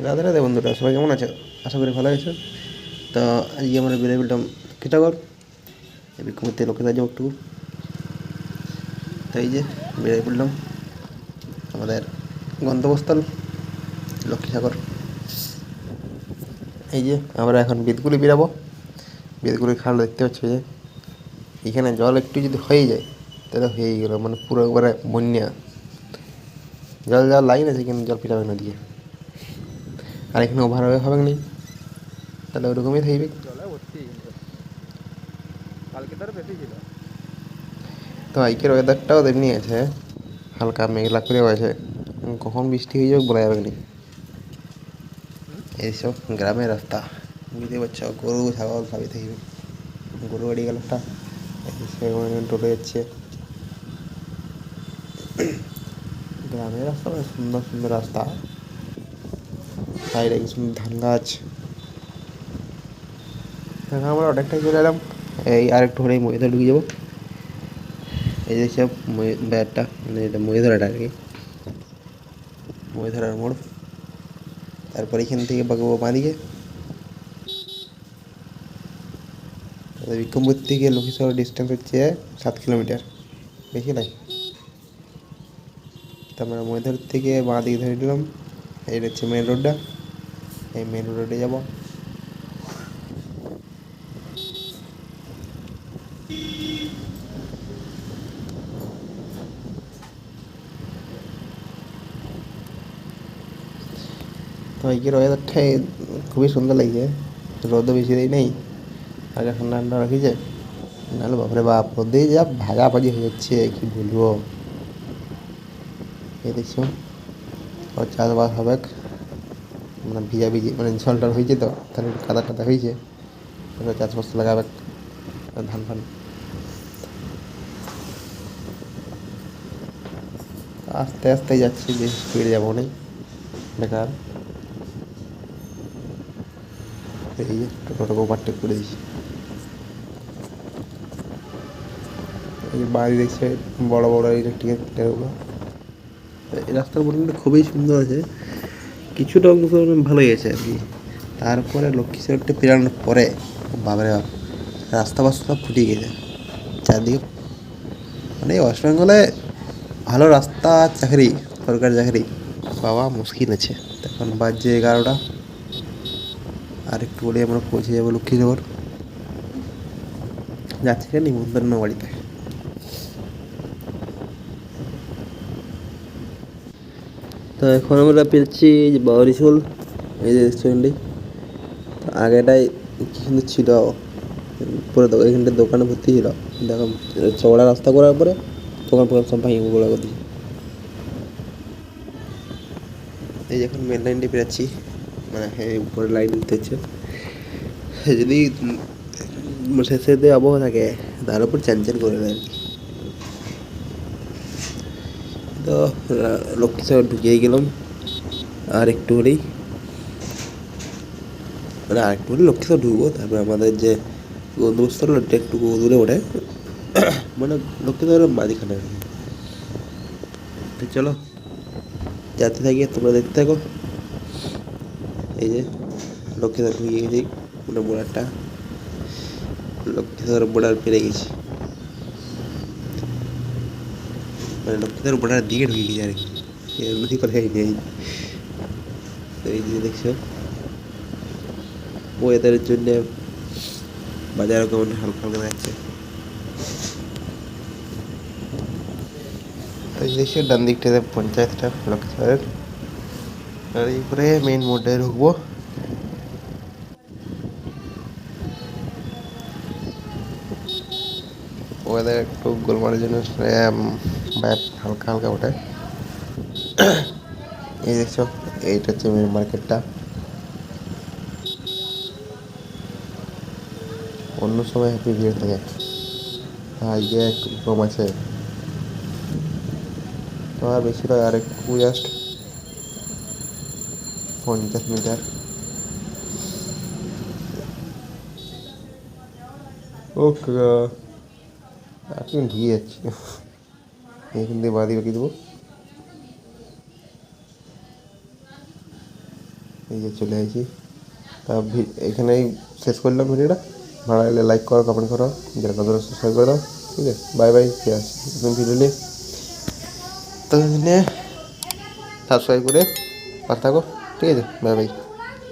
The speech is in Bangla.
রাধে রাধে বন্ধুরা, সবাই কেমন আছে? আশা করি ভালো আছে। তো আজকে আমরা বেরিয়ে বললাম এই বিক্রমতে লোকে যাব একটু তো এই যে বেরিয়ে পড়লাম আমাদের গন্তব্যস্থল লক্ষ্মীসাগর এই যে আমরা এখন বিদগুলি বেরাবো। বিদগুলি খাল দেখতে পাচ্ছি যে, এখানে জল একটু যদি হয়ে যায়, তাহলে হয়েই গেল মানে পুরো একবারে বন্যা। জল যাওয়ার লাইন আছে কিন্তু জল পিটাবে না দিয়ে আর এখানে ওভার হবে না? তাহলে ওরকমই থাকবে। তো আজকের ওয়েদারটাও তেমনি আছে। হালকা মেঘলা করেও আছে। কখন বৃষ্টি হয়ে যাবে বলা যাবে না? এইসব গ্রামের রাস্তা। বুঝতে পারছ গরু ছাগল সবই থাকবে। গরু গাড়ি গেল একটা টোটো যাচ্ছে। গ্রামের রাস্তা মানে সুন্দর সুন্দর রাস্তা। সাইডে কি সুন্দর ধান গাছ। এখন আমরা অনেকটাই চলে এলাম। এই আর একটু হলেই মহিলা ঢুকে যাব। এই যে সব ব্যাটটা মানে এটা মহিধরাটা আর কি। মহিধরার মোড়। তারপর এখান থেকে বাগাবো বাঁদিকে। বিক্রমপুর থেকে লক্ষ্মীসাগর ডিস্টেন্স হচ্ছে সাত কিলোমিটার। বেশি নাই তারপরে মহিধর থেকে বাঁ দিকে ধরে নিলাম। এটা হচ্ছে মেন রোডটা এই মেন রোডে যাব। তো আজকের ওয়েদারটাই খুবই সুন্দর লাগছে। রোদও বেশি দেয় নেই। আগে ঠান্ডা ঠান্ডা রাখিছে। নাহলে বাপরে বাপ রোদেই যা ভাজা ভাজি হয়ে যাচ্ছে, কি বলব? এই দেখছ। চাষবাস হবে। মানে ভিজা ভিজি মানে জল টল হয়েছে তো, তাহলে একটু কাদা টাদা হয়েছে। তাহলে চাষবাস লাগাবে ধান ফান। আস্তে আস্তে যাচ্ছি যে স্পিডে যাব না বেকার। এই যে টোটোটাকে ওভারটেক করে দিয়েছি। এই যে বাড়ি দেখছে বড় বড় ইলেকট্রিকেরগুলো এই রাস্তার মোটামুটি খুবই সুন্দর আছে। কিছুটা অংশ ভালোই আছে আর কি। তারপরে লক্ষ্মীসাগরটা পেরানোর পরে, বাবারে রাস্তা বাস্তা ফুটিয়ে গেছে। চারদিকে মানে ওয়েস্ট বেঙ্গলে ভালো রাস্তা, চাকরি, সরকারি চাকরি পাওয়া মুশকিল আছে। এখন বাজছে এগারোটা। আর একটু বলে আমরা পৌঁছে যাব লক্ষ্মীনগর। যাচ্ছি নিমন্ত্রণ বাড়িতে। তো এখন আমরা পেয়েছি যে বাউরিশোল এই যে রেস্টুরেন্টে তো আগেটাই কি সুন্দর ছিল। পুরো এখানটা দোকানে ভর্তি ছিল। দেখো, চওড়া রাস্তা করার পরে দোকান ফোকান সব ভাঙি গোলা করে দিয়েছে। এই যে এখন মেন লাইনটি পেরাচ্ছি মানে এই উপরে লাইন দিতে হচ্ছে যদি শেষে আবহাওয়া থাকে, তার উপর চ্যানচ্যান করে আর কি তো লক্ষ্মীসাগর ঢুকিয়ে গেলাম। আর একটু হলেই মানে আর একটু হলে লক্ষ্মীসাগর ঢুকবো। তারপরে আমাদের যে গন্তব্যস্থল ওটা একটু দূরে ওঠে মানে লক্ষ্মীসাগরের মাঝখানে। তো চলো, যাতে থাকি, তোমরা দেখতে থাকো। এই যে লক্ষ্মীসাগর ঢুকিয়ে গেছি মানে বোর্ডারটা লক্ষ্মীসাগর বোর্ডার পেরে গেছি। মানে লক্ষ্মীদের বোর্ডার দিকে ঢুকে গেছে আর কি। এমনি কথাই নেই তো এই যে দেখছ। ওয়েদারের জন্য বাজারও কেমন হালকা হালকা এই দেখছ, ডান দিকটাতে পঞ্চায়েতটা লক্ষ্মীসাগরের আর এই করে মেইন মোড়ে ঢুকবো। ওয়েদার একটু গোলমালের জন্য ব্যাট হালকা হালকা ওঠে। এই দেখছ, এইটা হচ্ছে মেন মার্কেটটা অন্য সময় হ্যাপি ভিড় থাকে। আজকে কম আছে। তো আর বেশি নয় আর একটু জাস্ট পঞ্চাশ মিটার ওকে এখন ঢুকে যাচ্ছি এখান দিয়ে বাদি বাকি দেবো। এই যে চলে আসি তা এখানেই শেষ করলাম ভিডিওটা। ভালো লাগলে লাইক করো কমেন্ট করো, যারা নতুন সাবস্ক্রাইব করে ঠিক আছে? বাই বাই ঠিক আছে? নতুন ভিডিও নিয়ে। তো সাবস্ক্রাইব করে পাশে থাকো। ঠিক আছে? Bye bye